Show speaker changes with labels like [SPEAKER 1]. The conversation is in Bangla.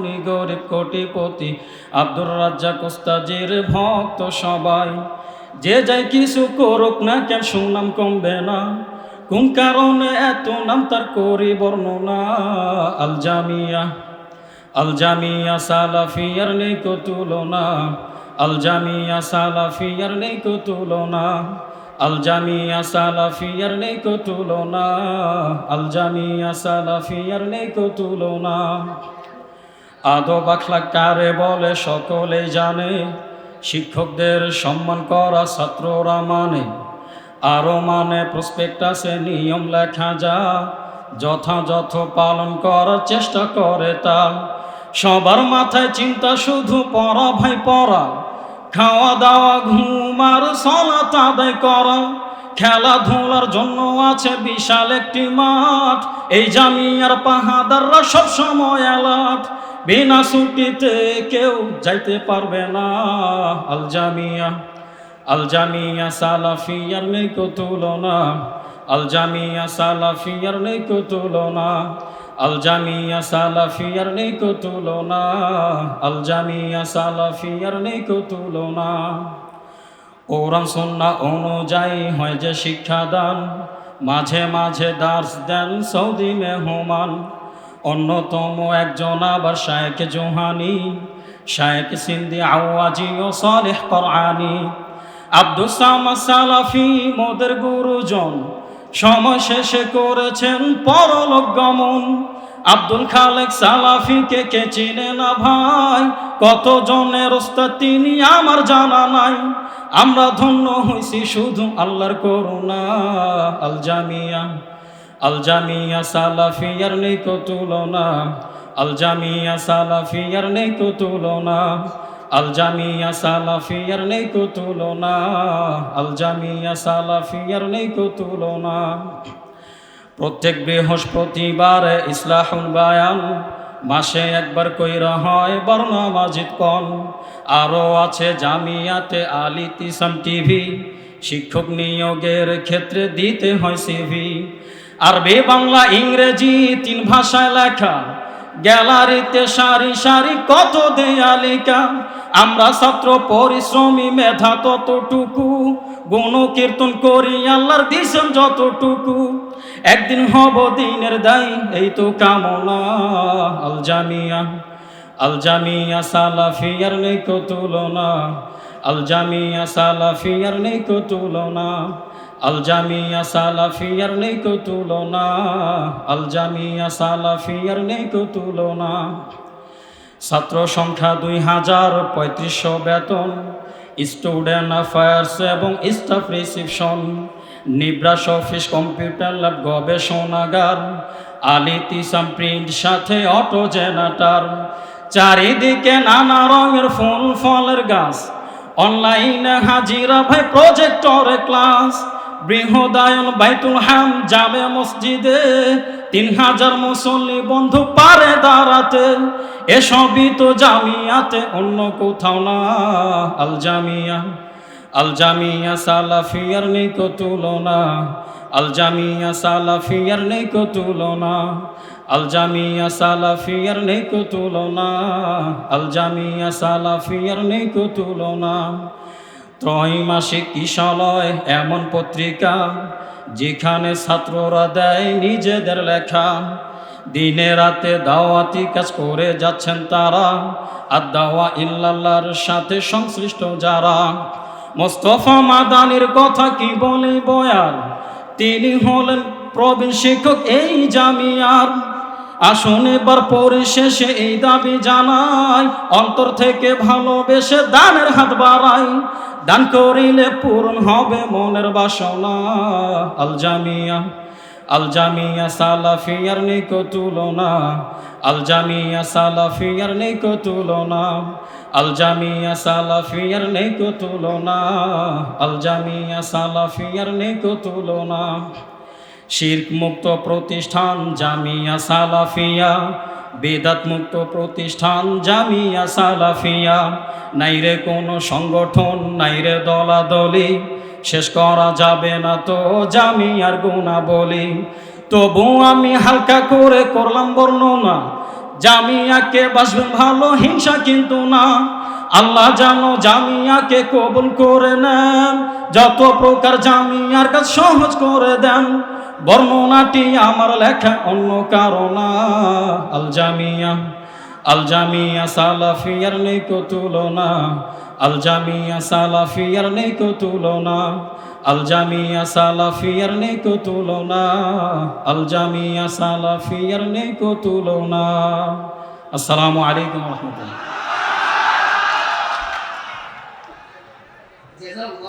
[SPEAKER 1] ধনী গরিব কোটিপতি, আব্দুর রাজ্জাক ওস্তাজির ভক্ত সবাই। যে যাই কিছু করুক না কেন সুনাম কমবে না। কোন কারণে এত নাম তার করি বর্ণনা? আল জামিয়া আল জামিয়া সালাফিয়ার নেই কো তুলনা। আল জামিয়া সালাফিয়ার নেই কো তুলনা। আল জামিয়া সালাফিয়ার নেই কো তুলনা। আল জামিয়া সালাফিয়ার নেই কো তুলনা। আদব আখলাক কারে বলে সকলেই জানে। শিক্ষকদের সম্মান করা ছাত্ররা মানে। আরও মানে প্রসপেক্টাসে নিয়ম লেখা যা। যথাযথ পালন করার চেষ্টা করে তা। সবার মাথায় চিন্তা শুধু পড়া ভাই পড়া। খাওয়া দাওয়া, ঘুম আর সলাত আদায় করা। খেলাধুলার জন্য আছে বিশাল একটি মাঠ। এই জামিয়ার পাহাদাররা সব সময় অ্যালার্ট। বিনা ছুটিতে কেউ যাইতে পারবে না। আল জামিয়া আল জামিয়া সালাফিয়ার নেই কো তুলনা। আল জামিয়া সালাফিয়ার নেই কো তুলনা। আল জামিয়া সালাফিয়ার নেই কো তুলনা। আল জামিয়া সালাফিয়ার নেই কো তুলনা। ওরান সন্না অনুযায়ী হয় যে শিক্ষাদান, মাঝে মাঝে দার্স দেন সৌদি মেহমান। অন্যতম একজন আবার শায়েক জোহানি শায়েক সিন্দি, আওয়াজি ও সালেহ করআনি। আব্দুল সামাদ সালাফি মোদের গুরুজন, সময় শেষে করেছেন পরলোক গমন। আব্দুল খালেক সালাফিকে কে চিনে না ভাই? কত জনের ওস্তাদ তিনি আমার জানা নাই। আমরা ধন্য হইছি শুধু আল্লাহর করুণা আল জামিয়া। আল জামিয়া সালাফিয়ার নেই কো তুলনা আল সালাফিয়ার নেই কো তুলনা আল সালাফিয়ার নেই কো তুলনা আল সালাফিয়ার নেই কো তুলনা। প্রত্যেক বৃহস্পতিবার ইসলাহুল বায়ান, মাসে একবার কইরা হয় বর্ণা মাজিদ কন। আরও আছে জামিয়াতে আলি তিসাম টিভি, শিক্ষক নিয়োগের ক্ষেত্রে দিতে হয় সিভি। আরবি, বাংলা, ইংরেজি, তিন ভাষায় লেখা। গ্যালারিতে সারি সারি কত দেয়ালিকা আমরা ছাত্র, পরিশ্রমী, মেধা ততটুকু। গুণ কীর্তন করি, আল্লাহর দিছেন যতটুকু। একদিন হব দিনের দায়ী, এই তো কামনা। আল জামিয়া আল জামিয়া সালাফিয়ার নেই কো তুলনা। আল জামিয়া সালাফিয়ার নেই কো তুলনা। আল জামিয়া সালাফিয়ার নেই কো তুলনা আল জামিয়া সালাফিয়ার নেই কো তুলনা। ছাত্র সংখ্যা দুই হাজার পঁয়ত্রিশশো বেতন, স্টুডেন্ট অ্যাফেয়ার্স এবং staff reception, Nibras office, computer lab, গবেষণাগার, আলি তিসাম প্রিন্ট, সাথে অটো জেনাটার চারিদিকে নানা রঙের ফুল, ফলের গাছ, অনলাইনে হাজিরা ভাই প্রজেক্টরে ক্লাস বৃহদায়ন বাইতুল হাম জামে মসজিদে তিন হাজার মুসল্লি বন্ধু পারে দাঁড়াতে। এসবই তো জামিয়াতে, অন্য কোথাও না। আল জামিয়া আল জামিয়া সালাফিয়ার নেই কো তুলনা। আল জামিয়া সালাফিয়ার নেই কো তুলনা। আল জামিয়া সালাফিয়ার নেই কো তুলনা। আল জামিয়া সালাফিয়ার নেই কো তুলনা। ত্রৈমাসিক কিশালয় এমন পত্রিকা যেখানে ছাত্ররা দেয় নিজেদের লেখা। দিনে রাতে দাওয়াতি কাজ করে যাচ্ছেন তারা, আর দাওয়া ইল্লাল্লাহর সাথে সংশ্লিষ্ট যারা। মোস্তফা মাদানির কথা কি বলে বয়ার তিনি হলেন প্রবীণ শিক্ষক এই জামিয়ার। আসুন এবার পরিশেষে এই দাবি জানাই। অন্তর থেকে ভালোবেসে দানের হাত বাড়াই। দান করিলে পূরণ হবে মনের বাসনা। আল জামিয়া আল জামিয়া সালাফিয়ার নেই কো তুলনা। আল জামিয়া সালাফিয়ার নেই কো তুলনা। আল জামিয়া সালাফিয়ার নেই কো তুলনা। আল জামিয়া সালাফিয়ার নেই কো তুলনা। শির্ক মুক্ত প্রতিষ্ঠান জামিয়া সালাফিয়া বেদাত মুক্ত প্রতিষ্ঠান জামিয়া সালাফিয়া। নাইরে কোনো সংগঠন নাইরে দলাদলি, শেষ করা যাবে না তো জামিয়ার গুণা বলি তবু আমি হালকা করে করলাম বর্ণনা, জামিয়াকে বাসবেন ভালো, হিংসা কিন্তু না। আল্লাহ জানো জামিয়াকে কবুল করে নেন, যত প্রকার জামিয়ার কাজ সহজ করে দেন। বর্ণনাটি আমার লেখা অন্য কারণা আল জামিয়া আল জামিয়া সালাফিয়ার নেই কো তুলনা। আল জামিয়া সালাফিয়ার নেই কো তুলনা। আল জামিয়া সালাফিয়ার নেই কো তুলনা। আল জামিয়া সালাফিয়ার নেই কো তুলনা। আসসালামু আলাইকুম রহমতুল্লাহ।